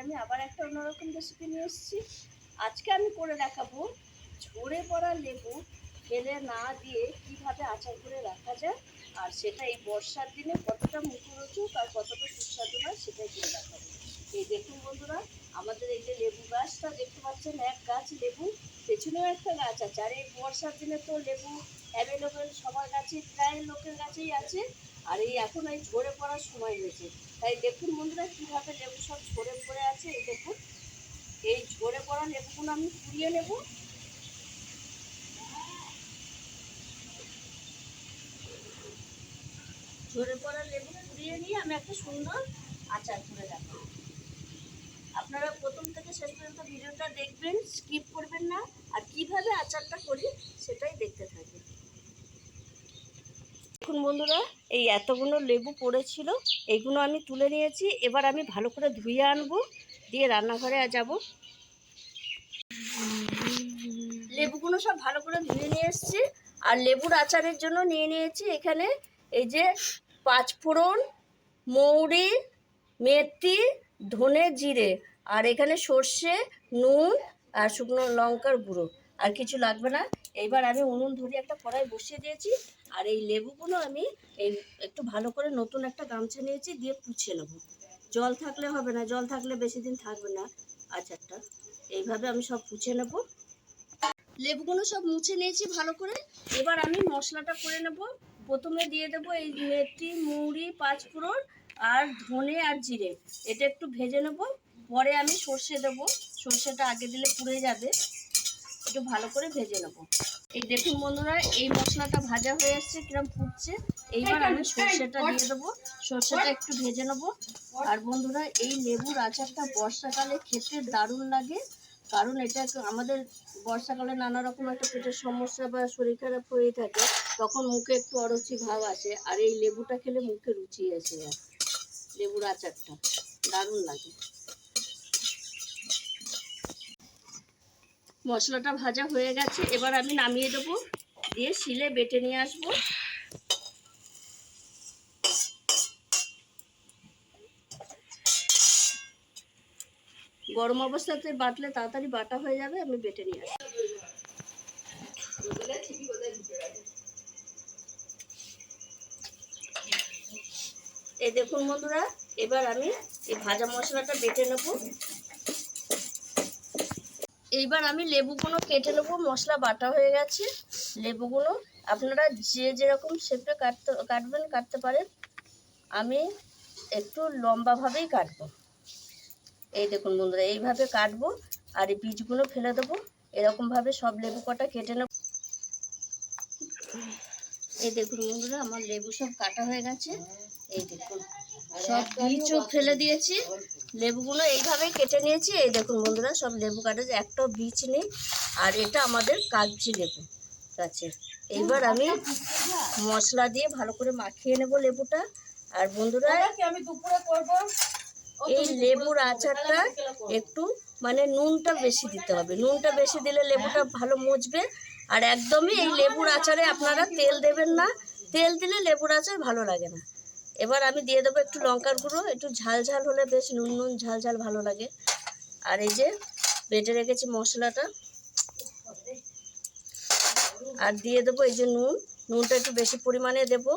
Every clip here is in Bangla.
আমি আবার একটা অন্যরকম রেসিপি নিয়ে এসেছি। আজকে আমি করে দেখাবো ঝরে পড়া লেবু ফেলে না দিয়ে কীভাবে আচার করে রাখা যায় আর সেটা এই বর্ষার দিনে কতটা মুখরোচক আর কতটা সুস্বাদু হয় সেটাই করে দেখাবো। এই দেখুন বন্ধুরা, আমাদের এই যে লেবু গাছটা দেখতে পাচ্ছেন, এক গাছ লেবু, পেছনেও একটা গাছ আছে। আর এই বর্ষার দিনে তো লেবু অ্যাভেলেবেল সবার কাছে প্রায় লোকের কাছেই আছে। আর এই এখন এই ঝরে পড়ার সময় হয়েছে। তাই দেখুন বন্ধুরা, কীভাবে লেবু সব ঝরে পড়ে আছে, এই দেখুন। এই ঝরে পড়া লেবুগুলো আমি কুড়িয়ে নেব। ঝরে পড়া লেবু কুড়িয়ে নিয়ে আমি একটা সুন্দর আচার করে রাখব আপনারা প্রথম থেকে শেষ পর্যন্ত ভিডিওটা দেখবেন স্কিপ করবেন না। আর কীভাবে আচারটা করি, সেটাই দেখতে থাকবেন। দেখুন বন্ধুরা, এই এতগুলো লেবু পড়েছিল এইগুলো আমি তুলে নিয়েছি, এবার আমি ভালো করে ধুয়ে আনব, দিয়ে রান্নাঘরে যাব। লেবুগুলো সব ভালো করে ধুয়ে নিয়ে এসেছি, আর লেবুর আচারের জন্য নিয়ে নিয়েছি এখানে এই যে পাঁচফোড়ন, মৌরি, মেথি, ধনে জিরে, আর এখানে সর্ষে, নুন, আর শুকনো লঙ্কার গুঁড়ো। আর কিছু লাগবে না। এইবার আমি উনুন ধরে একটা কড়াই বসিয়ে দিয়েছি। আর এই লেবুগুলো আমি এই একটু ভালো করে নতুন একটা গামছা নিয়েছি, দিয়ে পুছে নেব। জল থাকলে হবে না, জল থাকলে বেশি দিন থাকবে না আচারটা। এইভাবে আমি সব পুছে নেব। লেবুগুলো সব মুছে নিয়েছি ভালো করে। এবার আমি মশলাটা করে নেব। প্রথমে দিয়ে দেবো এই মেথি মৌরি পাঁচফোড়ন আর ধনে আর জিরে। এটা একটু ভেজে নেব। পরে আমি সর্ষে দেবো। সর্ষেটা আগে দিলে পুড়ে যাবে। একটু ভালো করে ভেজে নেব। এই দেখুন বন্ধুরা, এই মশলাটা ভাজা হয়ে আসছে, কিরম ফুটছে। এইবার আমি সর্ষেটা দিয়ে দেবো। সর্ষেটা একটু ভেজে নেব। আর বন্ধুরা, এই লেবুর আচারটা বর্ষাকালে খেতে দারুণ লাগে। কারণ এটা আমাদের বর্ষাকালে নানা রকম একটা পেটের সমস্যা বা শরীর খারাপ হয়ে থাকে। তখন মুখে একটু অরুচি ভাব আসে। আর এই লেবুটা খেলে মুখে রুচি আসে। লেবুর আচারটা দারুণ লাগে। মশলাটা ভাজা হয়ে গেছে। এবার আমি নামিয়ে দেবো। দিয়ে শিলে বেটে নিয়ে আসব। গরম অবস্থাতে বাটলে তাড়াতাড়ি বাটা হয়ে যাবে, আমি বেটে নিয়ে আসব। এই দেখুন বন্ধুরা, এবার আমি এই ভাজা মশলাটা বেটে নেব। এইবার আমি লেবুগুলো কেটে নেব, মশলা বাটা হয়ে গেছে। লেবুগুলো আপনারা যে যেরকম শেপে কাটতে, কাটবেন, কাটতে পারেন। আমি একটু লম্বাভাবেই কাটবো। এই দেখুন বন্ধুরা, এইভাবে কাটবো আর এই বীজগুলো ফেলে দেবো। এরকমভাবে সব লেবু কটা কেটে নেব। এই দেখুন বন্ধুরা, আমার লেবু সব কাটা হয়ে গেছে। এই দেখুন। সব বীজও ফেলে দিয়েছি লেবুগুলো এইভাবে কেটে নিয়েছি। এই দেখুন বন্ধুরা সব লেবু কাটা যে একটাও বীজ নেই আর এটা আমাদের কাগজি লেবু গাছের এইবার আমি মশলা দিয়ে ভালো করে মাখিয়ে নেব লেবুটা। আর বন্ধুরা আমি দুপুরে করব? এই লেবুর আচারটা একটু মানে নুনটা বেশি দিতে হবে। নুনটা বেশি দিলে লেবুটা ভালো মুচবে আর একদমই এই লেবুর আচারে আপনারা তেল দেবেন না। তেল দিলে লেবুর আচার ভালো লাগে না। এবার আমি দিয়ে দেবো একটু লঙ্কার গুঁড়ো, একটু ঝাল ঝাল হলে বেশ নুন নুন ঝাল ঝাল ভালো লাগে। আর এই যে বেটে রেখেছি মশলাটা। আর দিয়ে দেবো এই যে নুন, নুনটা একটু বেশি পরিমাণে দেবো।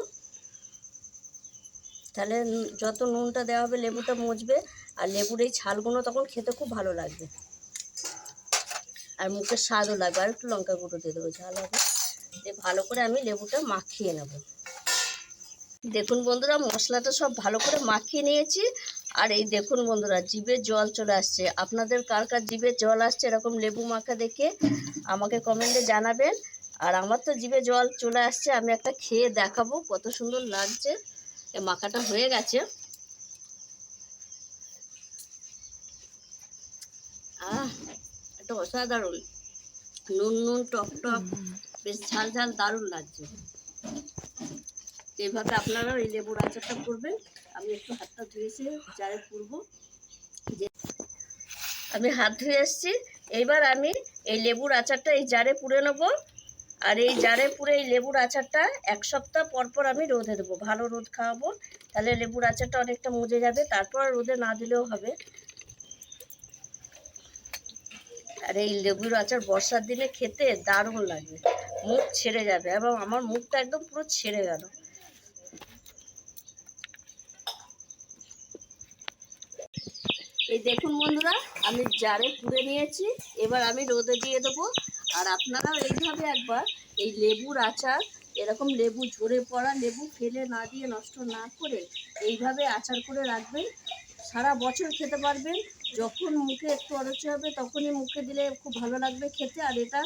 তাহলে যত নুনটা দেওয়া হবে লেবুটা মুচবে আর লেবুর এই ছালগুলো তখন খেতে খুব ভালো লাগবে। আর মুখের স্বাদও লাগবে। আর একটু লঙ্কা গুঁড়ো দিয়ে দেবো, ঝাল হবে। দিয়ে ভালো করে আমি লেবুটা মাখিয়ে নেব। দেখুন বন্ধুরা, মশলাটা সব ভালো করে মাখিয়ে নিয়েছি। আর এই দেখুন বন্ধুরা, জিভে জল চলে আসছে। আপনাদের কার কার জিভে জল আসছে এরকম লেবু মাখা দেখে আমাকে কমেন্টে জানাবেন। আর আমার তো জিভে জল চলে আসছে, আমি একটা খেয়ে দেখাবো কত সুন্দর লাগছে। এ মাখাটা হয়ে গেছে। আহ এটা অসাধারণ। নুন নুন, টক টক, বেশ ঝাল ঝাল, দারুণ লাগছে। এইভাবে আপনারা এই লেবুর আচারটা করবেন। আমি একটু হাতটা ধুয়েছি জারে পুরবো যে আমি হাত ধুয়ে এসেছি। এইবার আমি এই লেবুর আচারটা এই জারে পুড়ে নেব। আর এই জারে পুরে এই লেবুর আচারটা এক সপ্তাহ পর পর আমি রোদে দেবো। ভালো রোদ খাওয়াবো। তাহলে লেবুর আচারটা অনেকটা মজে যাবে। তারপর রোদে না দিলেও হবে। আর এই লেবুর আচার বর্ষার দিনে খেতে দারুণ লাগবে মুখ ছেড়ে যাবে এবং আমার মুখটা একদম পুরো ছেড়ে গেল। এই দেখুন বন্ধুরা, আমি জারে পুড়ে নিয়েছি, এবার আমি রোদে দিয়ে দেবো। আর আপনারাও এইভাবে একবার এই লেবুর আচার, এরকম লেবু ঝরে পড়া, লেবু ফেলে না দিয়ে নষ্ট না করে এইভাবে আচার করে রাখবেন। সারা বছর খেতে পারবেন। যখন মুখে একটু অরুচি হবে, তখনই মুখে দিলে খুব ভালো লাগবে খেতে। আর এটা,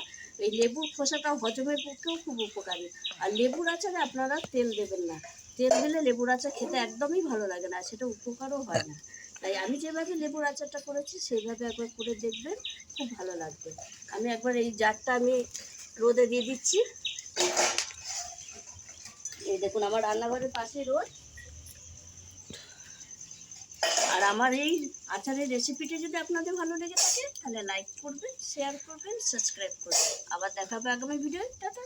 এই লেবুর খোসাটা হজমের পক্ষেও খুব উপকারী। আর লেবুর আচারে আপনারা তেল দেবেন না। তেল দিলে লেবুর আচার খেতে একদমই ভালো লাগে না সেটা উপকারও হয় না। তাই আমি যেভাবে লেবুর আচারটা করেছি সেইভাবে একবার করে দেখবেন, খুব ভালো লাগবে। আমি একবার এই জারটা আমি রোদে দিয়ে দিচ্ছি। এই দেখুন, আমার রান্নাঘরের পাশে রোদ। আর আমার এই আচারের রেসিপিটি যদি আপনাদের ভালো লেগে থাকে, তাহলে লাইক করবেন শেয়ার করবেন সাবস্ক্রাইব করবেন। আবার দেখাবে আগামী ভিডিও টাটা।